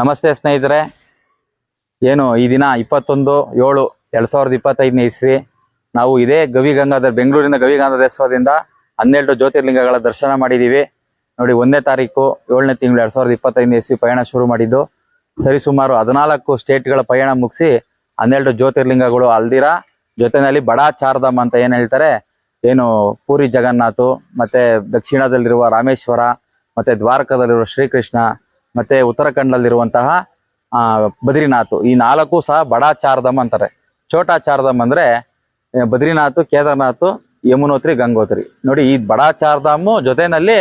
ನಮಸ್ತೆ ಸ್ನೇಹಿತರೆ. ಏನು, ಈ ದಿನ ಇಪ್ಪತ್ತೊಂದು ಏಳು ಎರಡ್ ಸಾವಿರದ ಇಪ್ಪತ್ತೈದನೇ ಇಸ್ವಿ. ನಾವು ಇದೇ ಗವಿ ಗಂಗಾಧರ್ ಬೆಂಗಳೂರಿನ ಗವಿ ಗಂಗಾಧರೇಶ್ವರದಿಂದ ಹನ್ನೆರಡು ಜ್ಯೋತಿರ್ಲಿಂಗಗಳ ದರ್ಶನ ಮಾಡಿದ್ದೀವಿ. ನೋಡಿ ಒಂದನೇ ತಾರೀಕು ಏಳನೇ ತಿಂಗಳು ಎರಡ್ ಸಾವಿರದ ಇಪ್ಪತ್ತೈದನೇ ಇಸ್ವಿ ಪಯಣ ಶುರು ಮಾಡಿದ್ದು. ಸರಿಸುಮಾರು ಹದಿನಾಲ್ಕು ಸ್ಟೇಟ್ಗಳ ಪಯಣ ಮುಗಿಸಿ ಹನ್ನೆರಡು ಜ್ಯೋತಿರ್ಲಿಂಗಗಳು ಅಲ್ದಿರ. ಜೊತೆನಲ್ಲಿ ಬಡಾ ಚಾರ್ಧಾಮ್ ಅಂತ ಏನ್ ಹೇಳ್ತಾರೆ? ಏನು, ಪೂರಿ ಜಗನ್ನಾಥ್, ಮತ್ತೆ ದಕ್ಷಿಣದಲ್ಲಿರುವ ರಾಮೇಶ್ವರ, ಮತ್ತೆ ದ್ವಾರಕದಲ್ಲಿರುವ ಶ್ರೀಕೃಷ್ಣ ಮತ್ತೆ ಉತ್ತರಾಖಂಡದಲ್ಲಿರುವಂತಹ ಬದ್ರಿನಾಥ್. ಈ ನಾಲ್ಕು ಸಹ ಬಡಾ ಚಾರ್ಧಮ್ ಅಂತಾರೆ. ಛೋಟಾ ಚಾರ್ಧಾಮ್ ಅಂದ್ರೆ ಬದ್ರಿನಾಥ್, ಕೇದಾರ್ನಾಥ್, ಯಮುನೋತ್ರಿ, ಗಂಗೋತ್ರಿ. ನೋಡಿ, ಈ ಬಡಾ ಚಾರ್ಧಾಮು ಜೊತೆನಲ್ಲಿ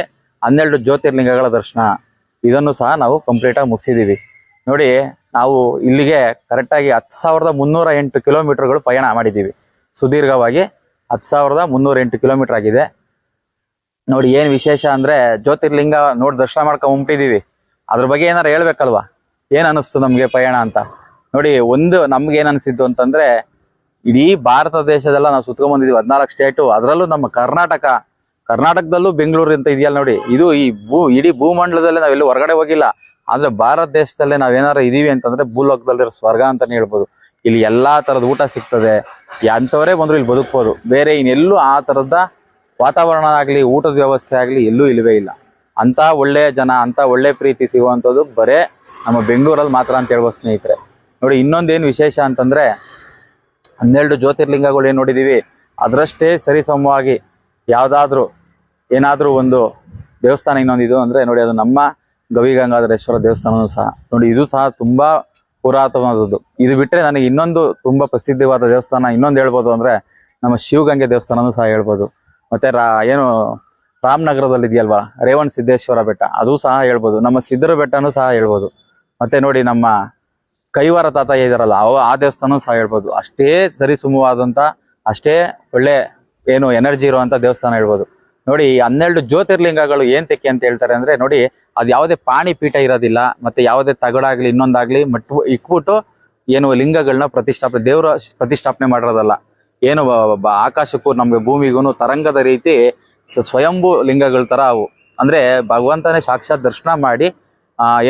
ಹನ್ನೆರಡು ಜ್ಯೋತಿರ್ಲಿಂಗಗಳ ದರ್ಶನ. ಇದನ್ನು ಸಹ ನಾವು ಕಂಪ್ಲೀಟ್ ಆಗಿ ಮುಗಿಸಿದೀವಿ. ನೋಡಿ, ನಾವು ಇಲ್ಲಿಗೆ ಕರೆಕ್ಟಾಗಿ ಹತ್ತು ಸಾವಿರದ ಮುನ್ನೂರ ಎಂಟು ಕಿಲೋಮೀಟರ್ಗಳು ಪಯಣ ಮಾಡಿದ್ದೀವಿ ಸುದೀರ್ಘವಾಗಿ ಹತ್ತು ಸಾವಿರದ ಮುನ್ನೂರ ಎಂಟು ಕಿಲೋಮೀಟರ್ ಆಗಿದೆ. ನೋಡಿ, ಏನು ವಿಶೇಷ ಅಂದ್ರೆ ಜ್ಯೋತಿರ್ಲಿಂಗ ನೋಡಿ ದರ್ಶನ ಮಾಡ್ಕೊಂಡ್ ಹೊಂಟಿದೀವಿ. ಅದ್ರ ಬಗ್ಗೆ ಏನಾರು ಹೇಳ್ಬೇಕಲ್ವಾ? ಏನ್ ಅನಿಸ್ತು ನಮ್ಗೆ ಪಯಣ ಅಂತ? ನೋಡಿ, ಒಂದು ನಮ್ಗೆ ಏನ್ ಅನಿಸಿದ್ದು ಅಂತಂದ್ರೆ, ಇಡೀ ಭಾರತ ದೇಶದೆಲ್ಲ ನಾವು ಸುತ್ಕೊಂಡ್ ಬಂದಿದೀವಿ, ಹದಿನಾಲ್ಕು ಸ್ಟೇಟು ಅದರಲ್ಲೂ ನಮ್ಮ ಕರ್ನಾಟಕ, ಕರ್ನಾಟಕದಲ್ಲೂ ಬೆಂಗಳೂರು ಅಂತ ಇದೆಯಲ್ಲ ನೋಡಿ, ಇದು ಈ ಭೂ, ಇಡೀ ಭೂಮಂಡಲದಲ್ಲೇ ನಾವೆಲ್ಲೂ ಹೊರಗಡೆ ಹೋಗಿಲ್ಲ. ಆದ್ರೆ ಭಾರತ ದೇಶದಲ್ಲೇ ನಾವೇನಾರ ಇದೀವಿ ಅಂತಂದ್ರೆ, ಭೂಲೋಕದಲ್ಲಿರೋ ಸ್ವರ್ಗ ಅಂತಾನೆ ಹೇಳ್ಬೋದು. ಇಲ್ಲಿ ಎಲ್ಲಾ ತರದ ಊಟ ಸಿಗ್ತದೆ. ಎಂಥವರೇ ಬಂದ್ರು ಇಲ್ಲಿ ಬದುಕ್ಬೋದು. ಬೇರೆ ಇನ್ನೆಲ್ಲೂ ಆ ತರದ ವಾತಾವರಣ ಆಗ್ಲಿ, ಊಟದ ವ್ಯವಸ್ಥೆ ಆಗ್ಲಿ ಎಲ್ಲೂ ಇಲ್ಲವೇ ಇಲ್ಲ. ಅಂತ ಒಳ್ಳೆ ಜನ ಅಂತ ಒಳ್ಳೆ ಪ್ರೀತಿ ಸಿಗುವಂಥದ್ದು ಬರೇ ನಮ್ಮ ಬೆಂಗಳೂರಲ್ಲಿ ಮಾತ್ರ ಅಂತ ಹೇಳ್ಬೋದು ಸ್ನೇಹಿತರೆ. ನೋಡಿ, ಇನ್ನೊಂದೇನು ವಿಶೇಷ ಅಂತಂದ್ರೆ, ಹನ್ನೆರಡು ಜ್ಯೋತಿರ್ಲಿಂಗಗಳು ಏನ್ ನೋಡಿದೀವಿ? ಅದರಷ್ಟೇ ಸರಿಸಮವಾಗಿ ಯಾವ್ದಾದ್ರು, ಏನಾದರೂ ಒಂದು ದೇವಸ್ಥಾನ ಇನ್ನೊಂದು ಇದು ಅಂದ್ರೆ, ನೋಡಿ, ಅದು ನಮ್ಮ ಗವಿ ಗಂಗಾಧರೇಶ್ವರ ದೇವಸ್ಥಾನನೂ ಸಹ. ನೋಡಿ, ಇದು ಸಹ ತುಂಬಾ ಪುರಾತನವಾದದ್ದು ಇದು ಬಿಟ್ಟರೆ ನನಗೆ ಇನ್ನೊಂದು ತುಂಬಾ ಪ್ರಸಿದ್ಧವಾದ ದೇವಸ್ಥಾನ ಇನ್ನೊಂದು ಹೇಳ್ಬೋದು ಅಂದ್ರೆ, ನಮ್ಮ ಶಿವಗಂಗೆ ದೇವಸ್ಥಾನನೂ ಸಹ ಹೇಳ್ಬೋದು. ಮತ್ತೆ ರಾ, ಏನು ರಾಮನಗರದಲ್ಲಿ ಇದೆಯಲ್ವಾ ರೇವಣ ಸಿದ್ದೇಶ್ವರ ಬೆಟ್ಟ. ಅದು ಸಹ ಹೇಳ್ಬೋದು. ನಮ್ಮ ಸಿದ್ದರ ಬೆಟ್ಟನೂ ಸಹ ಹೇಳ್ಬೋದು. ಮತ್ತೆ ನೋಡಿ ನಮ್ಮ ಕೈವಾರ ತಾತ ಇದಾರಲ್ಲ, ಅವ ಆ ದೇವಸ್ಥಾನ ಸಹ ಹೇಳ್ಬೋದು. ಅಷ್ಟೇ ಸರಿಸುಮವಾದಂತ ಅಷ್ಟೇ ಒಳ್ಳೆ ಏನು ಎನರ್ಜಿ ಇರುವಂತ ದೇವಸ್ಥಾನ ಹೇಳ್ಬೋದು. ನೋಡಿ ಹನ್ನೆರಡು ಜ್ಯೋತಿರ್ಲಿಂಗಗಳು ಏನ್ ತೆಕ್ಕೆ ಅಂತ ಹೇಳ್ತಾರೆ ಅಂದ್ರೆ, ನೋಡಿ, ಅದು ಯಾವುದೇ ಪಾಣಿ ಪೀಠ ಇರೋದಿಲ್ಲ, ಮತ್ತೆ ಯಾವುದೇ ತಗಡಾಗ್ಲಿ ಇನ್ನೊಂದಾಗ್ಲಿ ಮಟ್ಟು ಇಕ್ಬಿಟ್ಟು ಏನು ಲಿಂಗಗಳನ್ನ ಪ್ರತಿಷ್ಠಾಪನೆ ದೇವರ ಪ್ರತಿಷ್ಠಾಪನೆ ಮಾಡಿರೋದಲ್ಲ. ಏನು ಆಕಾಶಕ್ಕೂ, ನಮ್ಗೆ ಭೂಮಿಗೂ ತರಂಗದ ರೀತಿ ಸ್ವಯಂಭೂ ಲಿಂಗಗಳ ತರ ಅವು. ಅಂದ್ರೆ ಭಗವಂತನೇ ಸಾಕ್ಷಾತ್ ದರ್ಶನ ಮಾಡಿ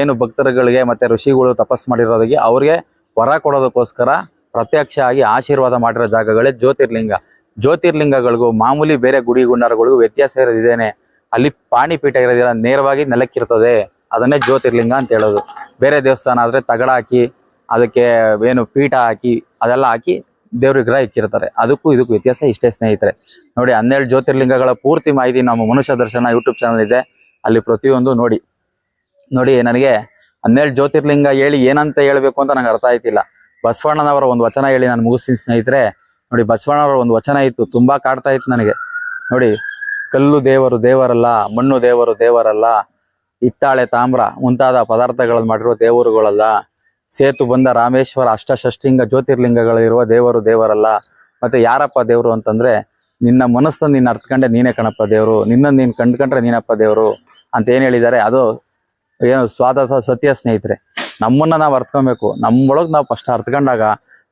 ಏನು ಭಕ್ತರುಗಳಿಗೆ ಮತ್ತೆ ಋಷಿಗಳು ತಪಸ್ ಮಾಡಿರೋದಕ್ಕೆ ಅವ್ರಿಗೆ ವರ ಕೊಡೋದಕ್ಕೋಸ್ಕರ ಪ್ರತ್ಯಕ್ಷ ಆಗಿ ಆಶೀರ್ವಾದ ಮಾಡಿರೋ ಜಾಗಗಳೇ ಜ್ಯೋತಿರ್ಲಿಂಗ. ಜ್ಯೋತಿರ್ಲಿಂಗಗಳಿಗೂ ಮಾಮೂಲಿ ಬೇರೆ ಗುಡಿ ಗುಂಡಾರಗಳಿಗೂ ವ್ಯತ್ಯಾಸ ಇರೋದಿದೇನೆ. ಅಲ್ಲಿ ಪಾಣಿಪೀಠ ಇರೋದಿಲ್ಲ, ನೇರವಾಗಿ ನೆಲಕ್ಕಿರ್ತದೆ. ಅದನ್ನೇ ಜ್ಯೋತಿರ್ಲಿಂಗ ಅಂತ ಹೇಳೋದು. ಬೇರೆ ದೇವಸ್ಥಾನ ಆದ್ರೆ ತಗಡ ಹಾಕಿ ಅದಕ್ಕೆ ಏನು ಪೀಠ ಹಾಕಿ, ಅದೆಲ್ಲ ಹಾಕಿ ದೇವ್ರ ವಿಗ್ರಹ ಇಕ್ಕಿರ್ತಾರೆ. ಅದಕ್ಕೂ ಇದಕ್ಕೂ ವ್ಯತ್ಯಾಸ ಇಷ್ಟೇ ಸ್ನೇಹಿತರೆ. ನೋಡಿ, ಹನ್ನೆರಡು ಜ್ಯೋತಿರ್ಲಿಂಗಗಳ ಪೂರ್ತಿ ಮಾಹಿತಿ ನಮ್ಮ ಮನುಷ್ಯ ದರ್ಶನ ಯೂಟ್ಯೂಬ್ ಚಾನಲ್ ಇದೆ. ಅಲ್ಲಿ ಪ್ರತಿಯೊಂದು ನೋಡಿ. ನೋಡಿ, ನನಗೆ ಹನ್ನೆರಡು ಜ್ಯೋತಿರ್ಲಿಂಗ ಹೇಳಿ ಏನಂತ ಹೇಳಬೇಕು ಅಂತ ನಂಗೆ ಅರ್ಥ ಆಯ್ತಿಲ್ಲ. ಬಸವಣ್ಣನವರ ಒಂದು ವಚನ ಹೇಳಿ ನಾನು ಮುಗಿಸ್ತೀನಿ ಸ್ನೇಹಿತರೆ. ನೋಡಿ, ಬಸವಣ್ಣನವರ ಒಂದು ವಚನ ಇತ್ತು, ತುಂಬಾ ಕಾಡ್ತಾ ಇತ್ತು ನನಗೆ. ನೋಡಿ, ಕಲ್ಲು ದೇವರು ದೇವರಲ್ಲ, ಮಣ್ಣು ದೇವರು ದೇವರಲ್ಲ, ಹಿತ್ತಾಳೆ ತಾಮ್ರ ಮುಂತಾದ ಪದಾರ್ಥಗಳನ್ನು ಮಾಡಿರುವ ದೇವರುಗಳಲ್ಲ. ಸೇತು ಬಂದ ರಾಮೇಶ್ವರ ಅಷ್ಟಷಷ್ಟಿಂಗ ಜ್ಯೋತಿರ್ಲಿಂಗಗಳಿರುವ ದೇವರು ದೇವರಲ್ಲ. ಮತ್ತೆ ಯಾರಪ್ಪ ದೇವರು ಅಂತಂದ್ರೆ, ನಿನ್ನ ಮನಸ್ಸನ್ನು ನೀನ್ ಅರ್ಥಕೊಂಡೆ ನೀನೇ ಕಣಪ್ಪ ದೇವರು ನಿನ್ನ ನೀನ್ ಕಂಡ್ಕೊಂಡ್ರೆ ನೀನಪ್ಪ ದೇವರು ಅಂತ ಏನ್ ಹೇಳಿದ್ದಾರೆ, ಅದು ಏನು ಸ್ವಾದ ಸತ್ಯ ಸ್ನೇಹಿತರೆ. ನಮ್ಮನ್ನ ನಾವು ಅರ್ಥಕೊಬೇಕು ನಮ್ಮೊಳಗ್ ನಾವು ಫಸ್ಟ್ ಅರ್ತ್ಕೊಂಡಾಗ,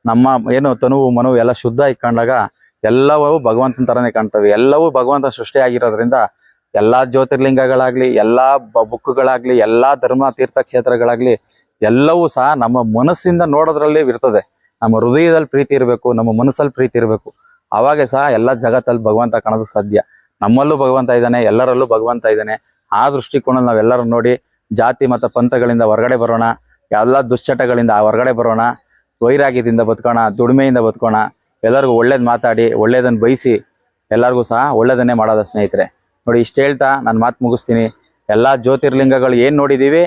ನಮ್ಮ ಏನು ತನುವು ಮನವು ಎಲ್ಲ ಶುದ್ಧ ಇಟ್ಕೊಂಡಾಗ, ಎಲ್ಲವೂ ಭಗವಂತನ ತರನೇ ಕಾಣ್ತವೆ. ಎಲ್ಲವೂ ಭಗವಂತ ಸೃಷ್ಟಿಯಾಗಿರೋದ್ರಿಂದ ಎಲ್ಲಾ ಜ್ಯೋತಿರ್ಲಿಂಗಗಳಾಗ್ಲಿ, ಎಲ್ಲಾ ಬುಕ್ಗಳಾಗ್ಲಿ ಎಲ್ಲಾ ಧರ್ಮ ತೀರ್ಥಕ್ಷೇತ್ರಗಳಾಗ್ಲಿ ಎಲ್ಲವೂ ಸಹ ನಮ್ಮ ಮನಸ್ಸಿಂದ ನೋಡೋದ್ರಲ್ಲಿ ಇರ್ತದೆ. ನಮ್ಮ ಹೃದಯದಲ್ಲಿ ಪ್ರೀತಿ ಇರಬೇಕು, ನಮ್ಮ ಮನಸ್ಸಲ್ಲಿ ಪ್ರೀತಿ ಇರಬೇಕು. ಅವಾಗೆ ಸಹ ಎಲ್ಲ ಜಗತ್ತಲ್ಲಿ ಭಗವಂತ ಕಾಣೋದು ಸಾಧ್ಯ. ನಮ್ಮಲ್ಲೂ ಭಗವಂತ ಇದ್ದಾನೆ, ಎಲ್ಲರಲ್ಲೂ ಭಗವಂತ ಇದ್ದಾನೆ. ಆ ದೃಷ್ಟಿಕೋನಲ್ಲಿ ನಾವೆಲ್ಲರೂ ನೋಡಿ ಜಾತಿ ಮತ್ತು ಪಂಥಗಳಿಂದ ಹೊರಗಡೆ ಬರೋಣ, ಎಲ್ಲ ದುಶ್ಚಟಗಳಿಂದ ಹೊರಗಡೆ ಬರೋಣ, ವೈರಾಗ್ಯದಿಂದ ಬದುಕೋಣ, ದುಡಿಮೆಯಿಂದ ಬದುಕೋಣ, ಎಲ್ಲರಿಗೂ ಒಳ್ಳೇದು ಮಾತಾಡಿ ಒಳ್ಳೇದನ್ನು ಬಯಸಿ, ಎಲ್ಲರಿಗೂ ಸಹ ಒಳ್ಳೇದನ್ನೇ ಮಾಡೋದ ಸ್ನೇಹಿತರೆ. ನೋಡಿ ಇಷ್ಟ ಹೇಳ್ತಾ ನಾನು ಮಾತು ಮುಗಿಸ್ತೀನಿ. ಎಲ್ಲಾ ಜ್ಯೋತಿರ್ಲಿಂಗಗಳು ಏನು ನೋಡಿದೀವಿ?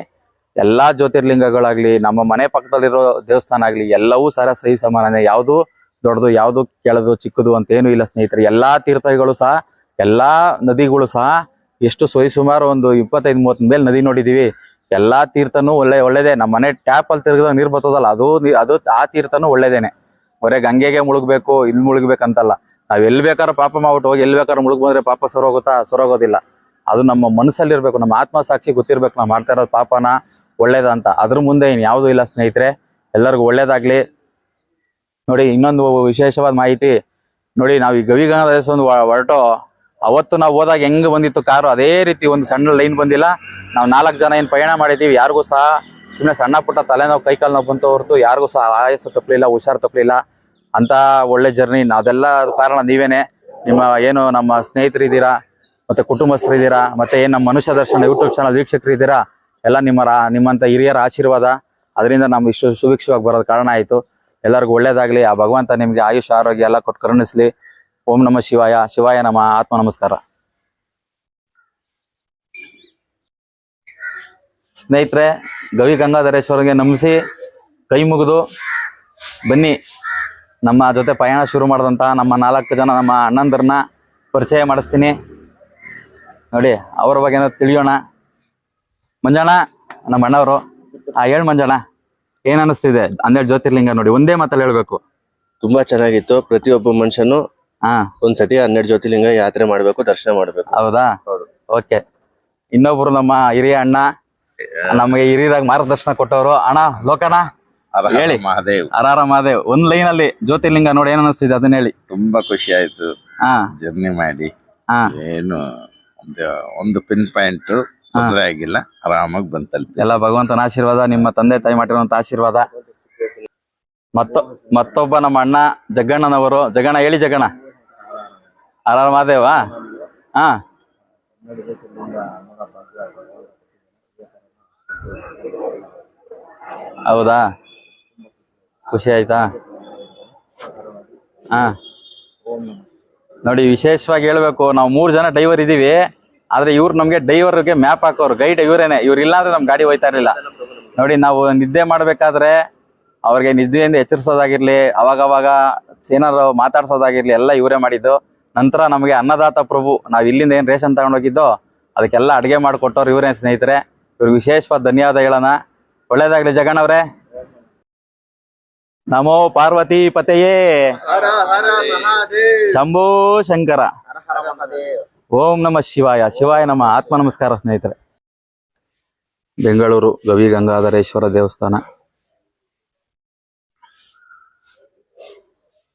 ಎಲ್ಲಾ ಜ್ಯೋತಿರ್ಲಿಂಗಗಳಾಗ್ಲಿ, ನಮ್ಮ ಮನೆ ಪಕ್ಕದಲ್ಲಿರೋ ದೇವಸ್ಥಾನ ಆಗ್ಲಿ, ಎಲ್ಲವೂ ಸರ ಸಹಿ ಸಮಾನನೇ. ಯಾವುದು ದೊಡ್ಡದು, ಯಾವುದು ಕೆಳದು, ಚಿಕ್ಕದು ಅಂತ ಏನು ಇಲ್ಲ ಸ್ನೇಹಿತರೆ. ಎಲ್ಲಾ ತೀರ್ಥಗಳು ಸಹ, ಎಲ್ಲಾ ನದಿಗಳು ಸಹ ಎಷ್ಟು ಸೊಯ್ ಸುಮಾರು ಒಂದು ಇಪ್ಪತ್ತೈದು, ಮೂವತ್ತ ಮೇಲೆ ನದಿ ನೋಡಿದೀವಿ. ಎಲ್ಲಾ ತೀರ್ಥನೂ ಒಳ್ಳೆ, ಒಳ್ಳೇದೇ. ನಮ್ಮ ಮನೆ ಟ್ಯಾಪ್ ಅಲ್ಲಿ ತಿರುಗಿದಾಗ ನೀರ್ ಬರ್ತದಲ್ಲ, ಅದು ಅದು ಆ ತೀರ್ಥನೂ ಒಳ್ಳೇದೇನೆ. ಬರೇ ಗಂಗೆಗೆ ಮುಳುಗ್ಬೇಕು ಇಲ್ಲಿ ಮುಳುಗ್ಬೇಕಂತಲ್ಲ. ನಾವ್ ಎಲ್ ಬೇಕಾದ್ರೂ ಪಾಪ ಮಾಡ್ಬಿಟ್ಟು ಹೋಗಿ, ಎಲ್ ಬೇಕಾದ್ರೆ ಮುಳುಗ್ ಬಂದ್ರೆ ಪಾಪ ಸರೋಗುತ್ತಾ, ಸರೋಗೋದಿಲ್ಲ. ಅದು ನಮ್ಮ ಮನಸ್ಸಲ್ಲಿರ್ಬೇಕು, ನಮ್ಮ ಆತ್ಮ ಸಾಕ್ಷಿ ಗೊತ್ತಿರ್ಬೇಕು, ನಾವು ಮಾಡ್ತಾ ಇರೋದು ಪಾಪನ. ಒಳ್ಳೇದ ಅಂತ. ಅದ್ರ ಮುಂದೆ ಇನ್ ಯಾವುದೂ ಇಲ್ಲ ಸ್ನೇಹಿತರೆ, ಎಲ್ಲರಿಗೂ ಒಳ್ಳೇದಾಗ್ಲಿ. ನೋಡಿ, ಇನ್ನೊಂದು ವಿಶೇಷವಾದ ಮಾಹಿತಿ. ನೋಡಿ, ನಾವು ಈ ಗವಿಗಂಗಾ ಒಂದು ಹೊರಟು. ಅವತ್ತು ನಾವು ಹೋದಾಗ ಹೆಂಗ್ ಬಂದಿತ್ತು ಕಾರು? ಅದೇ ರೀತಿ ಒಂದು ಸಣ್ಣ ಲೈನ್ ಬಂದಿಲ್ಲ. ನಾವು ನಾಲ್ಕು ಜನ ಏನ್ ಪಯಣ ಮಾಡಿದೀವಿ, ಯಾರಿಗೂ ಸಹ ಸುಮ್ಮನೆ ಸಣ್ಣ ಪುಟ್ಟ ತಲೆನೋವು, ಕೈಕಾಲು ನೋವು ಬಂತು ಹೊರತು, ಯಾರಿಗೂ ಸಹ ಆಯಾಸ ತಪ್ಪಲಿಲ್ಲ, ಹುಷಾರು ತಪ್ಪಲಿಲ್ಲ. ಅಂತ ಒಳ್ಳೆ ಜರ್ನಿ. ಅದೆಲ್ಲ ಕಾರಣ ನೀವೇನೆ. ನಿಮ್ಮ ಏನು ನಮ್ಮ ಸ್ನೇಹಿತರಿದ್ದೀರಾ, ಮತ್ತೆ ಕುಟುಂಬಸ್ಥರಿದ್ದೀರಾ, ಮತ್ತೆ ಏನ್ ನಮ್ಮ ಮನುಷ್ಯ ದರ್ಶನ ಯೂಟ್ಯೂಬ್ ಚಾನಲ್ ವೀಕ್ಷಕರಿದ್ದೀರಾ ಎಲ್ಲ ನಿಮ್ಮ ರಾ- ನಿಮ್ಮಂತ ಹಿರಿಯರ ಆಶೀರ್ವಾದ. ಅದರಿಂದ ನಮ್ಗೆ ಇಷ್ಟು ಸುಭಿಕ್ಷವಾಗಿ ಬರೋದು ಕಾರಣ ಆಯ್ತು. ಎಲ್ಲರಿಗೂ ಒಳ್ಳೇದಾಗಲಿ. ಆ ಭಗವಂತ ನಿಮಗೆ ಆಯುಷ್, ಆರೋಗ್ಯ ಎಲ್ಲ ಕೊಟ್ಟು ಕರುಣಿಸ್ಲಿ. ಓಂ ನಮ ಶಿವಾಯ. ಶಿವಾಯ ನಮ. ಆತ್ಮ ನಮಸ್ಕಾರ. ಸ್ನೇಹಿತರೆ, ಗವಿ ಗಂಗಾಧರೇಶ್ವರಿಗೆ ನಮಿಸಿ ಕೈ ಮುಗಿದು ಬನ್ನಿ. ನಮ್ಮ ಜೊತೆ ಪಯಣ ಶುರು ಮಾಡಿದಂಥ ನಮ್ಮ ನಾಲ್ಕು ಜನ ನಮ್ಮ ಅಣ್ಣಂದರನ್ನ ಪರಿಚಯ ಮಾಡಿಸ್ತೀನಿ. ನೋಡಿ, ಅವ್ರ ಬಗ್ಗೆ ತಿಳಿಯೋಣ. ಮಂಜಣ್ಣ ನಮ್ಮ ಅಣ್ಣವರು. ಆ ಹೇಳ್ ಮಂಜಣ್ಣ ಏನ್ ಅನಿಸ್ತಿದೆ? ಹನ್ನೆರಡು ಜ್ಯೋತಿರ್ಲಿಂಗ ನೋಡಿ ಒಂದೇ ಮಾತಲ್ಲಿ ಹೇಳ್ಬೇಕು. ತುಂಬಾ ಚೆನ್ನಾಗಿತ್ತು. ಪ್ರತಿಯೊಬ್ಬ ಮನುಷ್ಯನು ಹಾ. ಒಂದ್ಸತಿ ಹನ್ನೆರಡು ಜ್ಯೋತಿರ್ಲಿಂಗ ಯಾತ್ರೆ ಮಾಡ್ಬೇಕು ದರ್ಶನ ಮಾಡ್ಬೇಕು. ಹೌದಾ? ಹೌದು. ಓಕೆ. ಇನ್ನೊಬ್ರು ನಮ್ಮ ಹಿರಿಯ ಅಣ್ಣ ನಮಗೆ ಹಿರಿಯರಾಗ ಮಾರ್ಗದರ್ಶನ ಕೊಟ್ಟವರು. ಅಣ್ಣ ಲೋಕಣ ಹೇಳಿ. ಮಹಾದೇವ್. ಅರಾರ ಮಹಾದೇವ್. ಒಂದ್ ಲೈನ್ ಅಲ್ಲಿ ಜ್ಯೋತಿರ್ಲಿಂಗ ನೋಡಿ ಏನ್ ಅನಿಸ್ತಿದೆ ಅದನ್ನ ಹೇಳಿ. ತುಂಬಾ ಖುಷಿ ಆಯ್ತು. ಹಾ. ಜರ್ನಿ ಮಾಡಿ. ಹಾ. ಏನು ಒಂದು ಒಂದು ಪಿನ್ ಪಾಯಿಂಟ್. ತೊಂದರೆ ಆಗಿಲ್ಲ. ಆರಾಮಾಗಿ ಬಂದ್ ತಲುಪಿ ಎಲ್ಲ ಭಗವಂತನ ಆಶೀರ್ವಾದ ನಿಮ್ಮ ತಂದೆ ತಾಯಿ ಮಾಡಿರುವಂತ ಆಶೀರ್ವಾದ. ಮತ್ತ ಮತ್ತೊಬ್ಬ ನಮ್ಮ ಅಣ್ಣ ಜಗ್ಗಣ್ಣನವರು ಜಗಣ್ಣ ಹೇಳಿ ಜಗಣ್ಣ. ಆರಾಮಾದೇವ ಮಾದೇವ ಹಾ. ಹೌದಾ? ಖುಷಿ ಆಯ್ತಾ? ಹಾ. ನೋಡಿ ವಿಶೇಷವಾಗಿ ಹೇಳ್ಬೇಕು ನಾವು ಮೂರು ಜನ ಡ್ರೈವರ್ ಇದೀವಿ ಆದ್ರೆ ಇವ್ರು ನಮ್ಗೆ ಡ್ರೈವರ್ಗೆ ಮ್ಯಾಪ್ ಹಾಕೋರು ಗೈಡ್ ಇವರೇನೆ. ಇವ್ರು ಇಲ್ಲ ಅಂದ್ರೆ ನಮ್ ಗಾಡಿ ಹೋಯ್ತಾ ಇರ್ಲಿಲ್ಲ. ನೋಡಿ ನಾವು ನಿದ್ದೆ ಮಾಡ್ಬೇಕಾದ್ರೆ ಅವ್ರಿಗೆ ನಿದ್ದೆಯಿಂದ ಎಚ್ಚರಿಸೋದಾಗಿರ್ಲಿ ಅವಾಗ ಅವಾಗ ಏನಾರು ಮಾತಾಡ್ಸೋದಾಗಿರ್ಲಿ ಎಲ್ಲ ಇವರೇ ಮಾಡಿದ್ದು. ನಂತರ ನಮಗೆ ಅನ್ನದಾತ ಪ್ರಭು ನಾವ್ ಇಲ್ಲಿಂದ ಏನ್ ರೇಷನ್ ತಗೊಂಡೋಗಿದ್ದೋ ಅದಕ್ಕೆಲ್ಲ ಅಡಿಗೆ ಮಾಡಿಕೊಟ್ಟವ್ರು ಇವರೇ ಸ್ನೇಹಿತರೆ. ಇವ್ರಿಗೆ ವಿಶೇಷವಾದ ಧನ್ಯವಾದ ಹೇಳೋಣ. ಒಳ್ಳೇದಾಗ್ಲಿ ಜಗಣ್ಣವ್ರೆ ನಮೋ ಪಾರ್ವತಿ ಪತೆಯೇ. ಶಂಭೋ ಶಂಕರ. ಓಂ ನಮ ಶಿವಾಯ. ಶಿವಾಯ ನಮ್ಮ ಆತ್ಮ ನಮಸ್ಕಾರ ಸ್ನೇಹಿತರೆ. ಬೆಂಗಳೂರು ಗವಿ ಗಂಗಾಧರೇಶ್ವರ ದೇವಸ್ಥಾನ.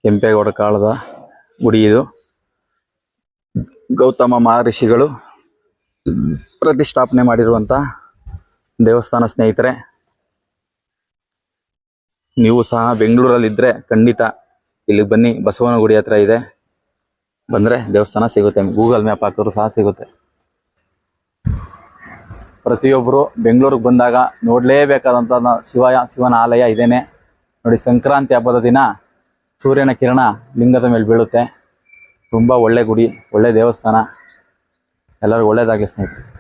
ಕೆಂಪೇಗೌಡ ಕಾಳದ ಗುಡಿ ಇದು. ಗೌತಮ ಮಹರ್ಷಿಗಳು ಪ್ರತಿಷ್ಠಾಪನೆ ಮಾಡಿರುವಂಥ ದೇವಸ್ಥಾನ ಸ್ನೇಹಿತರೆ. ನೀವು ಸಹ ಬೆಂಗಳೂರಲ್ಲಿ ಇದ್ರೆ ಖಂಡಿತ ಇಲ್ಲಿ ಬನ್ನಿ. ಬಸವನ ಗುಡಿ ಹತ್ರ ಇದೆ. ಬಂದ್ರೆ ದೇವಸ್ಥಾನ ಸಿಗುತ್ತೆ. ಗೂಗಲ್ ಮ್ಯಾಪ್ ಹಾಕಿದ್ರು ಸಹ ಸಿಗುತ್ತೆ. ಪ್ರತಿಯೊಬ್ಬರು ಬೆಂಗಳೂರಿಗೆ ಬಂದಾಗ ನೋಡಲೇಬೇಕಾದಂಥ ಶಿವ ಶಿವನ ಆಲಯ ಇದೇನೆ. ನೋಡಿ ಸಂಕ್ರಾಂತಿ ಹಬ್ಬದ ದಿನ ಸೂರ್ಯನ ಕಿರಣ ಲಿಂಗದ ಮೇಲೆ ಬೀಳುತ್ತೆ. ತುಂಬ ಒಳ್ಳೆ ಗುಡಿ, ಒಳ್ಳೆ ದೇವಸ್ಥಾನ. ಎಲ್ಲರಿಗೂ ಒಳ್ಳೆಯದಾಗಲಿ ಸ್ನೇಹಿತರೆ.